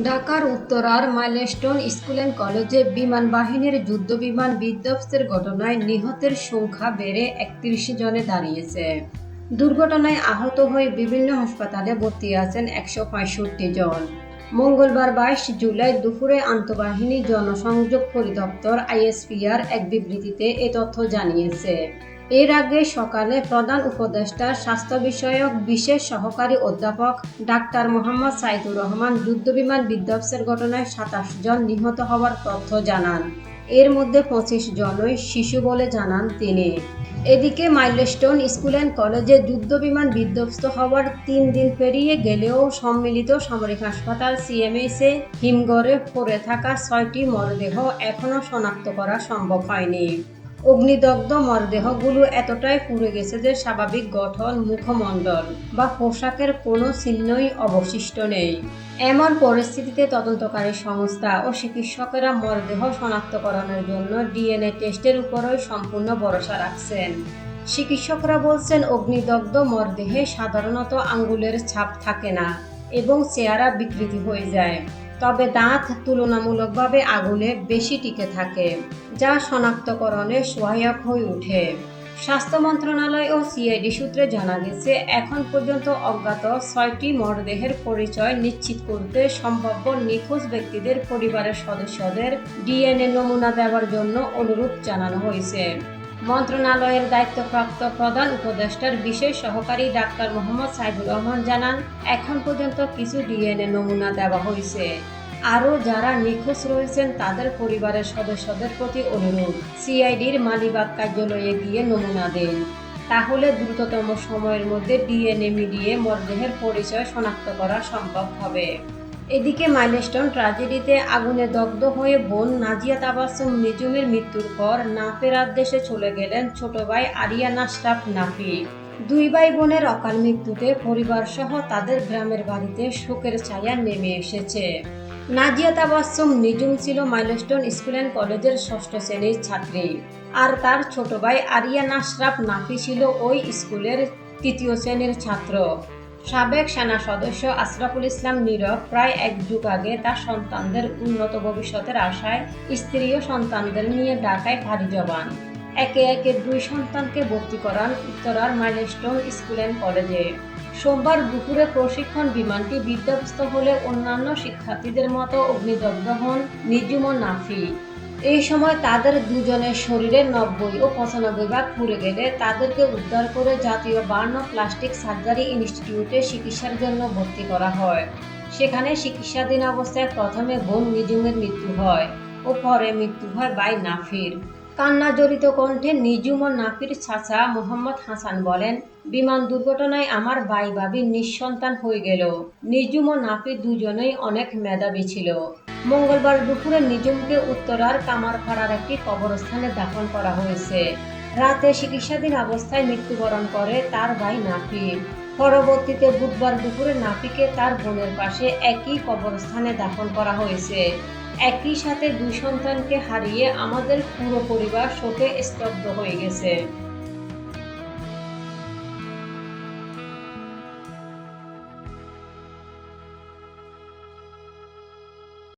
ঢাকার উত্তরার milestone school and কলেজে বিমান বাহিনীর যুদ্ধ বিমান বিধ্বস্তের ঘটনায় নিহতের সংখ্যা বেড়ে একত্রিশ জনে দাঁড়িয়েছে। দুর্ঘটনায় আহত হয়ে বিভিন্ন হাসপাতালে ভর্তি আছেন একশো পঁয়ষট্টি জন। মঙ্গলবার বাইশ জুলাই দুপুরে আন্তঃবাহিনী জনসংযোগ পরিদপ্তর আইএসপিআর এক বিবৃতিতে এ তথ্য জানিয়েছে। এর আগে সকালে প্রধান উপদেষ্টা, স্বাস্থ্য বিষয়ক বিশেষ সহকারী অধ্যাপক ডাক্তার মোহাম্মদ সাইদুর রহমান যুদ্ধবিমান বিধ্বংসের ঘটনায় সাতাশ জন নিহত হওয়ার তথ্য জানান। এর মধ্যে পঁচিশ জনই শিশু বলে জানান তিনি। এদিকে মাইলস্টোন স্কুল অ্যান্ড কলেজে যুদ্ধবিমান বিধ্বস্ত হওয়ার তিন দিন পেরিয়ে গেলেও সম্মিলিত সামরিক হাসপাতাল সিএমএসে হিমঘরে পড়ে থাকা ছয়টি মরদেহ এখনও শনাক্ত করা সম্ভব হয়নি। অগ্নিদগ্ধ মরদেহগুলো এতটাই পুড়ে গেছে যে স্বাভাবিক গঠন, মুখমণ্ডল বা পোশাকের কোনো চিহ্নই অবশিষ্ট নেই। এমন পরিস্থিতিতে তদন্তকারী সংস্থা ও চিকিৎসকেরা মরদেহ শনাক্তকরণের জন্য ডিএনএ টেস্টের উপরই সম্পূর্ণ ভরসা রাখছেন। চিকিৎসকরা বলছেন, অগ্নিদগ্ধ মরদেহে সাধারণত আঙ্গুলের ছাপ থাকে না এবং চেহারা বিকৃতি হয়ে যায়। তবে দাঁত তুলনামূলকভাবে আগুনে বেশি টিকে থাকে, যা শনাক্তকরণে সহায়ক হয়ে ওঠে। স্বাস্থ্য মন্ত্রণালয় ও সিআইডি সূত্রে জানা গেছে, এখন পর্যন্ত অজ্ঞাত ছয়টি মরদেহের পরিচয় নিশ্চিত করতে সম্ভাব্য নিখোঁজ ব্যক্তিদের পরিবারের সদস্যদের ডিএনএ নমুনা দেওয়ার জন্য অনুরোধ জানানো হয়েছে। মন্ত্রণালয়ের দায়িত্বপ্রাপ্ত প্রধান উপদেষ্টার বিশেষ সহকারী ডাক্তার মোহাম্মদ সাইদুর রহমান জানান, এখন পর্যন্ত কিছু ডিএনএ নমুনা দেওয়া হয়েছে। আরও যারা নিখোঁজ রয়েছেন, তাদের পরিবারের সদস্যদের প্রতি অনুরোধ, সিআইডির মালিবাগ কার্যালয়ে গিয়ে নমুনা দেন। তাহলে দ্রুততম সময়ের মধ্যে ডিএনএ মিলিয়ে মরদেহের পরিচয় শনাক্ত করা সম্ভব হবে। এদিকে মাইলস্টোন ট্র্যাজেডিতে আগুনে দগ্ধ হয়ে বোন নাজিয়া তাবাসুম নিজুমের মৃত্যুর পর না ফেরার দেশে চলে গেলেন ছোট ভাই আরিয়া নাশরাফ নাফি। দুই ভাই বোনের অকাল মৃত্যুতে পরিবার সহ তাদের গ্রামের বাড়িতে শোকের ছায়া নেমে এসেছে। নাজিয়া তাবাসুম নিজুম ছিল মাইলস্টোন স্কুল অ্যান্ড কলেজের ষষ্ঠ শ্রেণির ছাত্রী। আর তার ছোট ভাই আরিয়া নাশরাফ নাফি ছিল ওই স্কুলের তৃতীয় শ্রেণির ছাত্র। সাবেক সেনা সদস্য আশরাফুল ইসলাম নীরব প্রায় এক যুগ আগে তার সন্তানদের উন্নত ভবিষ্যতের আশায় স্ত্রী ও সন্তানদের নিয়ে ঢাকায় ভারী জবান। একে একে দুই সন্তানকে ভর্তি করান উত্তরার মাইলস্টোন স্কুল অ্যান্ড কলেজে। সোমবার দুপুরে প্রশিক্ষণ বিমানটি বিধ্বস্ত হলে অন্যান্য শিক্ষার্থীদের মতো অগ্নিদগ্ধ হন নিজুম নাফি। এই সময় তাদের দুজনের শরীরে নব্বই ও পঁচানব্বই ভাগ পুড়ে গেলে তাদেরকে উদ্ধার করে জাতীয় বার্ন প্লাস্টিক সার্জারি ইনস্টিটিউটে চিকিৎসার জন্য ভর্তি করা হয়। সেখানে চিকিৎসাধীন অবস্থায় প্রথমে বোন নিজুমের মৃত্যু হয় ও পরে মৃত্যু হয় বাই নাফির। কান্না জড়িত কণ্ঠে নিজুম ও নাফির চাচা মোহাম্মদ হাসান বলেন, বিমান দুর্ঘটনায় আমার ভাই ভাবি নিঃসন্তান হয়ে গেল। নিজুম ও নাফি দুজনেই অনেক মেধাবী ছিল। মঙ্গলবার দুপুরে নিজুমকে উত্তরার কামারপাড়ার একটি কবরস্থানে দাফন করা হয়েছে। রাতে চিকিৎসাধীন অবস্থায় মৃত্যুবরণ করে তার ভাই নাফি পরবর্তীতে বুধবার দুপুরে নাফিকে তার বোনের পাশে একই কবরস্থানে দাফন করা হয়েছে। একই সাথে দুই সন্তানকে হারিয়ে আমাদের পুরো পরিবার শোকে স্তব্ধ হয়ে গেছে।